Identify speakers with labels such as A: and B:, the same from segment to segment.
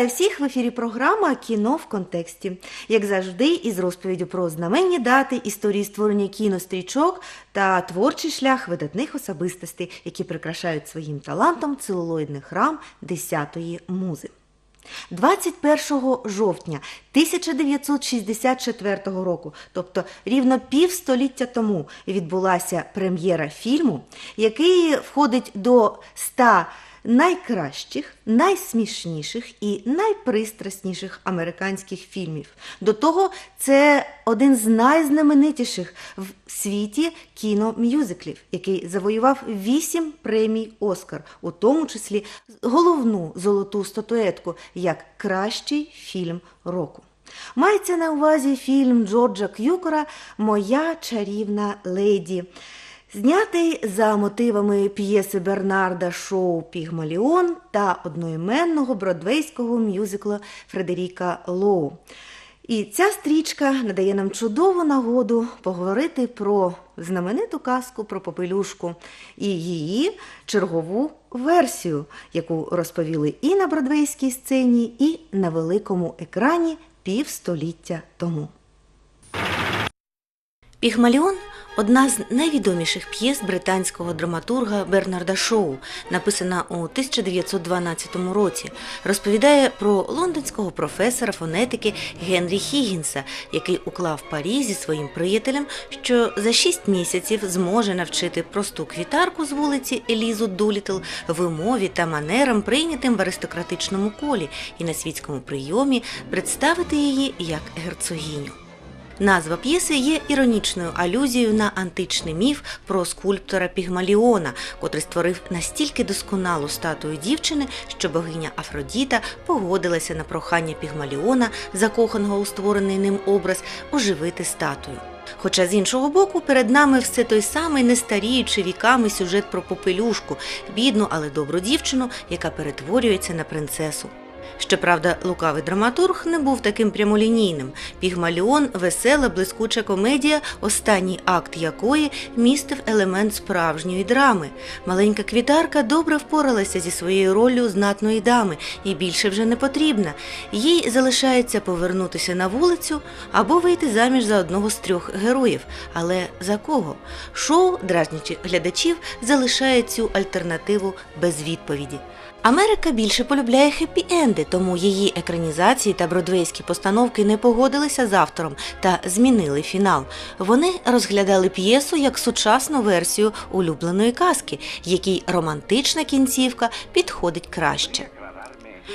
A: Вітаю всіх в ефірі програма Кіно в контексті. Як завжди, із розповіддю про знаменні дати, історії створення кінострічок та творчий шлях видатних особистостей, які прикрашають своїм талантом целулоїдний храм 10-ї музи. 21 жовтня 1964 року, тобто рівно півстоліття тому, відбулася прем'єра фільму, який входить до 100 найкращих, найсмішніших і найпристрасніших американських фільмів. До того це один з найзнаменитіших в світі кіномюзиклів, який завоював вісім премій Оскар, у тому числі головну золоту статуетку як кращий фільм року. Мається на увазі фільм Джорджа К'юкора Моя чарівна леді. Знятий за мотивами п'єси Бернарда Шоу Пігмаліон та одноіменного бродвейського мюзиклу Фредеріка Лоу. І ця стрічка надає нам чудову нагоду поговорити про знамениту казку про попелюшку і її чергову версію, яку розповіли і на бродвейській сцені, і на великому екрані півстоліття тому. Пігмаліон одна з найвідоміших п'єс британського драматурга Бернарда Шоу, написана у 1912 році. Розповідає про лондонського професора фонетики Генрі Хіггінса, який уклав парі зі своїм приятелем, що за шість місяців зможе навчити просту квітарку з вулиці Елізу Дулітл вимові та манерам, прийнятим в аристократичному колі і на світському прийомі представити її як герцогіню. Назва п'єси є іронічною алюзією на античний міф про скульптора Пігмаліона, котрий створив настільки досконалу статую дівчини, що богиня Афродіта погодилася на прохання Пігмаліона, закоханого у створений ним образ, оживити статую. Хоча з іншого боку, перед нами все той самий нестаріючий віками сюжет про попелюшку, бідну, але добру дівчину, яка перетворюється на принцесу. Щоправда, лукавий драматург не був таким прямолінійним. Пігмаліон весела, блискуча комедія, останній акт якої містив елемент справжньої драми. Маленька квітарка добре впоралася зі своєю роллю знатної дами і більше вже не потрібна. Їй залишається повернутися на вулицю або вийти заміж за одного з трьох героїв. Але за кого? Шоу, дразнячи глядачів, залишає цю альтернативу без відповіді. Америка більше полюбляє хеппі-енди, тому її екранізації та бродвейські постановки не погодилися з автором та змінили фінал. Вони розглядали п'єсу як сучасну версію улюбленої казки, якій романтична кінцівка підходить краще.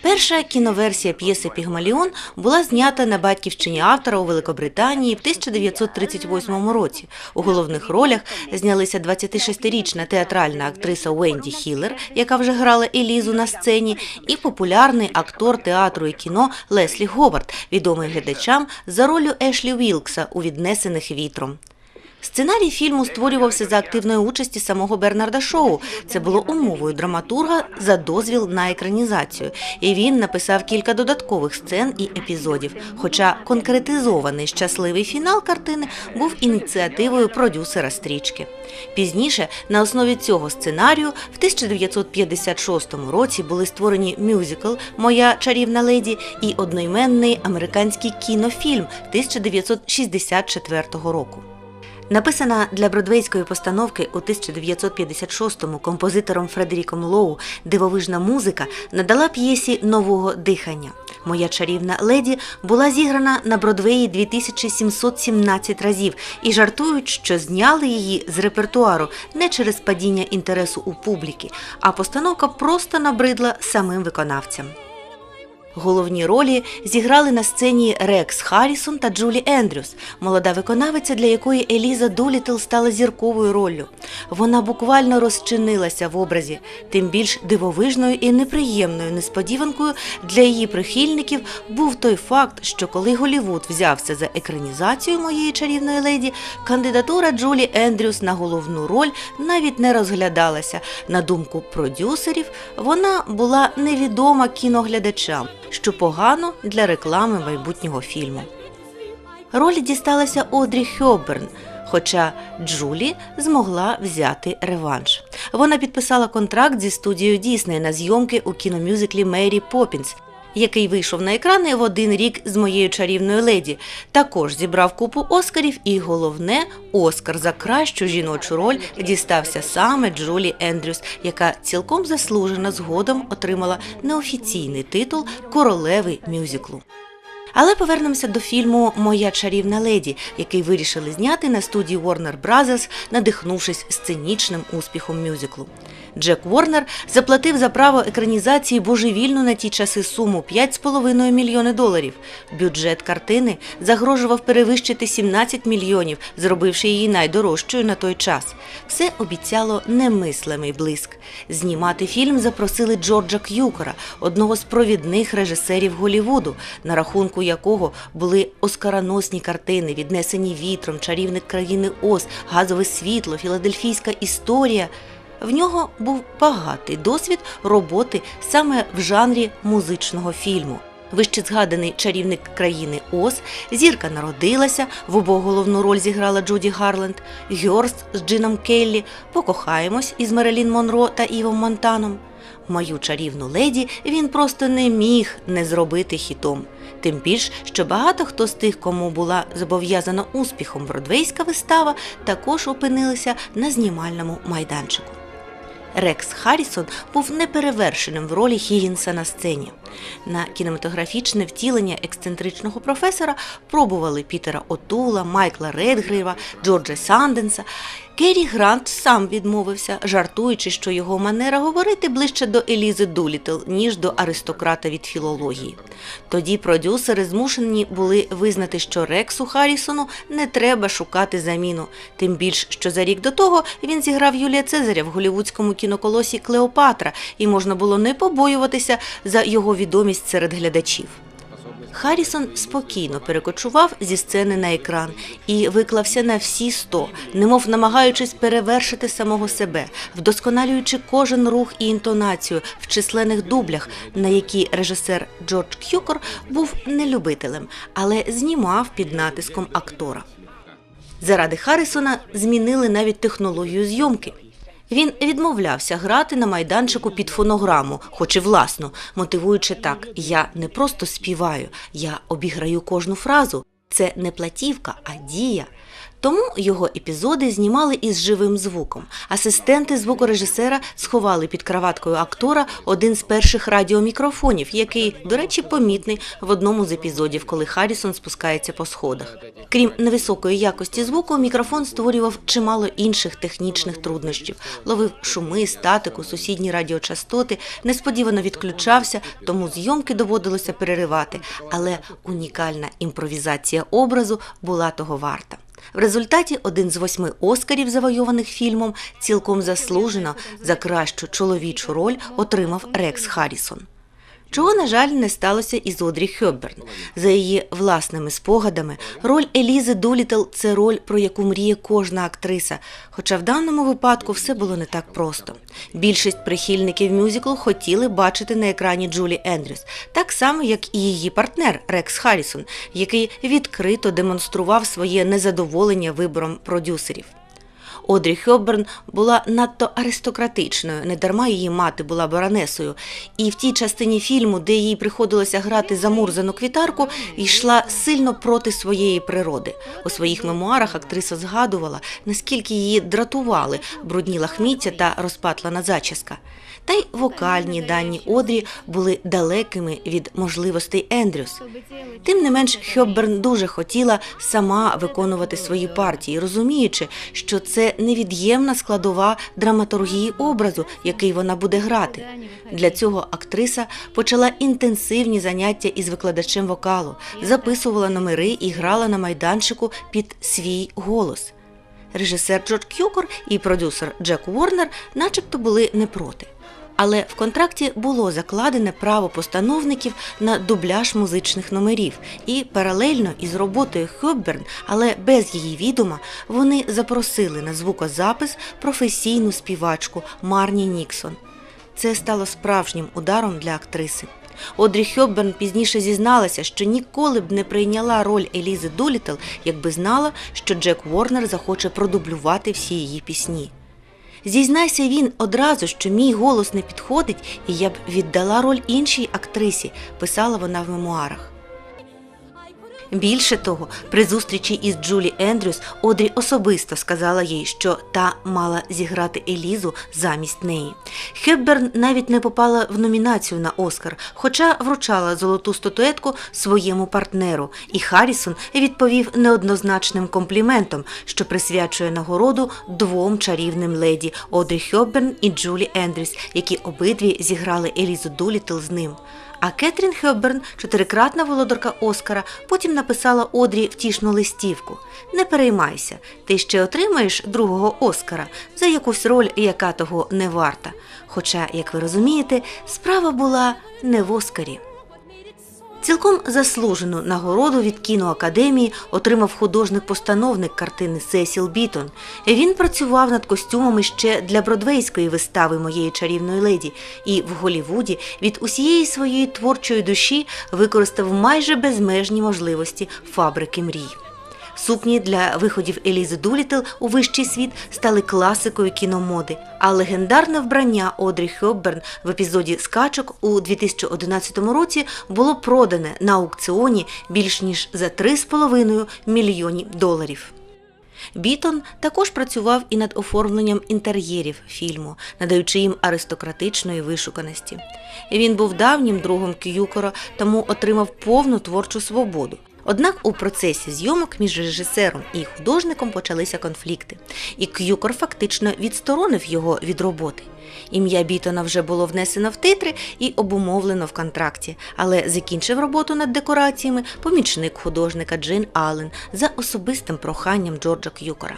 A: Перша кіноверсія п'єси Пігмаліон була знята на батьківщині автора у Великобританії в 1938 році. У головних ролях знялися 26-річна театральна актриса Уенді Хіллер, яка вже грала Елізу на сцені, і популярний актор театру і кіно Леслі Говард, відомий глядачам за ролью Ешлі Вілкса у віднесених вітром. Сценарій фільму створювався за активної участі самого Бернарда Шоу. Це було умовою драматурга за дозвіл на екранізацію. І він написав кілька додаткових сцен і епізодів. Хоча конкретизований щасливий фінал картини був ініціативою продюсера стрічки. Пізніше на основі цього сценарію в 1956 році були створені мюзикл Моя чарівна леді і одноіменний американський кінофільм 1964 року. Написана для бродвейської постановки у 1956-му композитором Фредеріком Лоу дивовижна музика надала п'єсі нового дихання. Моя чарівна леді була зіграна на Бродвеї 2717 разів і жартують, що зняли її з репертуару не через падіння інтересу у публіки, а постановка просто набридла самим виконавцям. Головні ролі зіграли на сцені Рекс Харрісон та Джулі Ендрюс, молода виконавиця, для якої Еліза Дулітл стала зірковою роллю. Вона буквально розчинилася в образі, тим більш дивовижною і неприємною несподіванкою для її прихильників був той факт, що коли Голівуд взявся за екранізацію моєї чарівної леді, кандидатура Джулі Ендрюс на головну роль навіть не розглядалася. На думку продюсерів, вона була невідома кіноглядачам що погано для реклами майбутнього фільму. Роль дісталася Одрі Хьоберн, хоча Джулі змогла взяти реванш. Вона підписала контракт зі студією Дісней на зйомки у кіномюзиклі Мері Поппінс який вийшов на екрани в один рік з моєю чарівною леді, також зібрав купу Оскарів, і головне, Оскар за кращу жіночу роль дістався саме Джулі Ендрюс, яка цілком заслужено згодом отримала неофіційний титул королеви мюзиклу. Але повернемося до фільму Моя чарівна леді, який вирішили зняти на студії Warner Brothers, надихнувшись сценічним успіхом мюзиклу. Джек Ворнер заплатив за право екранізації божевільну на ті часи суму 5,5 мільйони доларів. Бюджет картини загрожував перевищити 17 мільйонів, зробивши її найдорожчою на той час. Все обіцяло немислимий блиск. Знімати фільм запросили Джорджа К'юкора, одного з провідних режисерів Голівуду, на рахунку якого були оскароносні картини, віднесені вітром, чарівник країни Оз, газове світло, філадельфійська історія. В нього був багатий досвід роботи саме в жанрі музичного фільму. Вище згаданий чарівник країни Оз, зірка народилася, в обох головну роль зіграла Джуді Гарленд, Гьорст з Джином Келлі, Покохаємось із Мерелін Монро та Івом Монтаном. Мою чарівну леді він просто не міг не зробити хітом. Тим більш, що багато хто з тих, кому була зобов'язана успіхом бродвейська вистава, також опинилися на знімальному майданчику. Рекс Харрісон був неперевершеним в ролі Хігінса на сцені. На кінематографічне втілення ексцентричного професора пробували Пітера Отула, Майкла Редгрейва, Джорджа Санденса. Керрі Грант сам відмовився, жартуючи, що його манера говорити ближче до Елізи Дулітл, ніж до аристократа від філології. Тоді продюсери змушені були визнати, що Рексу Харрісону не треба шукати заміну. Тим більш, що за рік до того він зіграв Юлія Цезаря в голівудському кіноколосі Клеопатра, і можна було не побоюватися за його відомість серед глядачів. Харрісон спокійно перекочував зі сцени на екран і виклався на всі сто, немов намагаючись перевершити самого себе, вдосконалюючи кожен рух і інтонацію в численних дублях, на які режисер Джордж К'юкор був нелюбителем, але знімав під натиском актора. Заради Харрісона змінили навіть технологію зйомки. Він відмовлявся грати на майданчику під фонограму, хоч і власну, мотивуючи так: я не просто співаю, я обіграю кожну фразу. Це не платівка, а дія. Тому його епізоди знімали із живим звуком. Асистенти звукорежисера сховали під краваткою актора один з перших радіомікрофонів, який, до речі, помітний в одному з епізодів, коли Харрісон спускається по сходах. Крім невисокої якості звуку, мікрофон створював чимало інших технічних труднощів, ловив шуми, статику, сусідні радіочастоти, несподівано відключався, тому зйомки доводилося переривати. Але унікальна імпровізація образу була того варта. В результаті один з восьми оскарів, завойованих фільмом, цілком заслужено за кращу чоловічу роль отримав Рекс Харрісон. Чого, на жаль, не сталося із Одрі Хьобберн. За її власними спогадами, роль Елізи Дулітл – це роль, про яку мріє кожна актриса. Хоча в даному випадку все було не так просто. Більшість прихильників мюзиклу хотіли бачити на екрані Джулі Ендрюс, так само, як і її партнер Рекс Харрісон, який відкрито демонстрував своє незадоволення вибором продюсерів. Одрі Хьобберн була надто аристократичною, недарма її мати була баронесою, і в тій частині фільму, де їй приходилося грати замурзану квітарку, йшла сильно проти своєї природи. У своїх мемуарах актриса згадувала, наскільки її дратували брудні лахміття та розпатлана зачіска. Та й вокальні дані Одрі були далекими від можливостей Ендрюс. Тим не менш, Хьобберн дуже хотіла сама виконувати свої партії, розуміючи, що це невід'ємна складова драматургії образу, який вона буде грати. Для цього актриса почала інтенсивні заняття із викладачем вокалу, записувала номери і грала на майданчику під свій голос. Режисер Джордж К'юкор і продюсер Джек Уорнер начебто були не проти. Але в контракті було закладене право постановників на дубляж музичних номерів, і паралельно із роботою Хьобберн, але без її відома, вони запросили на звукозапис професійну співачку Марні Ніксон. Це стало справжнім ударом для актриси. Одрі Хьобберн пізніше зізналася, що ніколи б не прийняла роль Елізи Долітл, якби знала, що Джек Ворнер захоче продублювати всі її пісні. Зізнайся він одразу, що мій голос не підходить, і я б віддала роль іншій актрисі, писала вона в мемуарах. Більше того, при зустрічі із Джулі Ендрюс Одрі особисто сказала їй, що та мала зіграти Елізу замість неї. Хепберн навіть не попала в номінацію на Оскар, хоча вручала золоту статуетку своєму партнеру, і Харрісон відповів неоднозначним компліментом, що присвячує нагороду двом чарівним леді Одрі Хепберн і Джулі Ендрюс, які обидві зіграли Елізу Дулітл з ним. А Кетрін Хепберн, чотирикратна володарка Оскара, потім написала Одрі втішну листівку. Не переймайся, ти ще отримаєш другого Оскара за якусь роль, яка того не варта. Хоча, як ви розумієте, справа була не в Оскарі. Цілком заслужену нагороду від кіноакадемії отримав художник-постановник картини Сесіл Бітон. Він працював над костюмами ще для бродвейської вистави моєї чарівної леді і в Голівуді від усієї своєї творчої душі використав майже безмежні можливості фабрики мрій. Сукні для виходів Елізи Дулітл у вищий світ стали класикою кіномоди, а легендарне вбрання Одрі Хепберн в епізоді Скачок у 2011 році було продане на аукціоні більш ніж за 3,5 мільйонів доларів. Бітон також працював і над оформленням інтер'єрів фільму, надаючи їм аристократичної вишуканості. Він був давнім другом К'юкора, тому отримав повну творчу свободу. Однак у процесі зйомок між режисером і художником почалися конфлікти, і К'юкор фактично відсторонив його від роботи. Ім'я Бітона вже було внесено в титри і обумовлено в контракті, але закінчив роботу над декораціями помічник художника Джин Аллен за особистим проханням Джорджа К'юкора.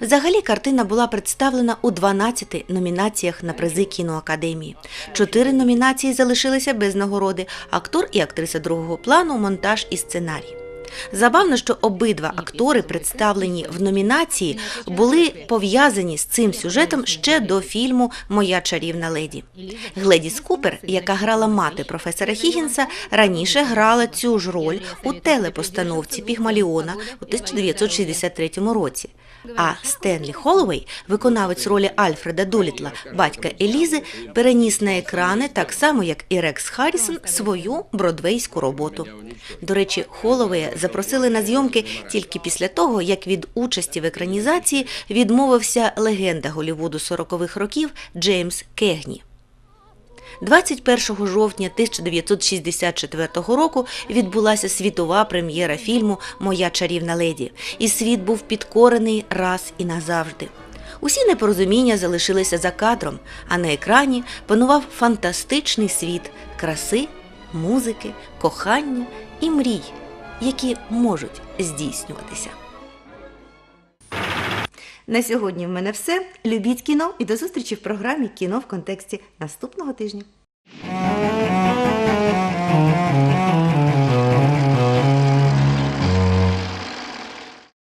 A: Взагалі картина була представлена у 12 номінаціях на призи кіноакадемії. Чотири номінації залишилися без нагороди: актор і актриса другого плану, монтаж і сценарій. Забавно, що обидва актори, представлені в номінації, були пов'язані з цим сюжетом ще до фільму Моя чарівна леді. Гледіс Купер, яка грала мати професора Хіггінса, раніше грала цю ж роль у телепостановці Пігмаліона у 1963 році. А Стенлі Холлоуей, виконавець ролі Альфреда Долітла, батька Елізи, переніс на екрани так само, як і Рекс Харрісон, свою бродвейську роботу. До речі, Холлоуея запросили на зйомки тільки після того, як від участі в екранізації відмовився легенда Голлівуду 40-х років Джеймс Кегні. 21 жовтня 1964 року відбулася світова прем'єра фільму Моя чарівна леді, і світ був підкорений раз і назавжди. Усі непорозуміння залишилися за кадром, а на екрані панував фантастичний світ краси, музики, кохання і мрій, які можуть здійснюватися. На сьогодні в мене все. Любіть кіно і до зустрічі в програмі Кіно в контексті наступного тижня.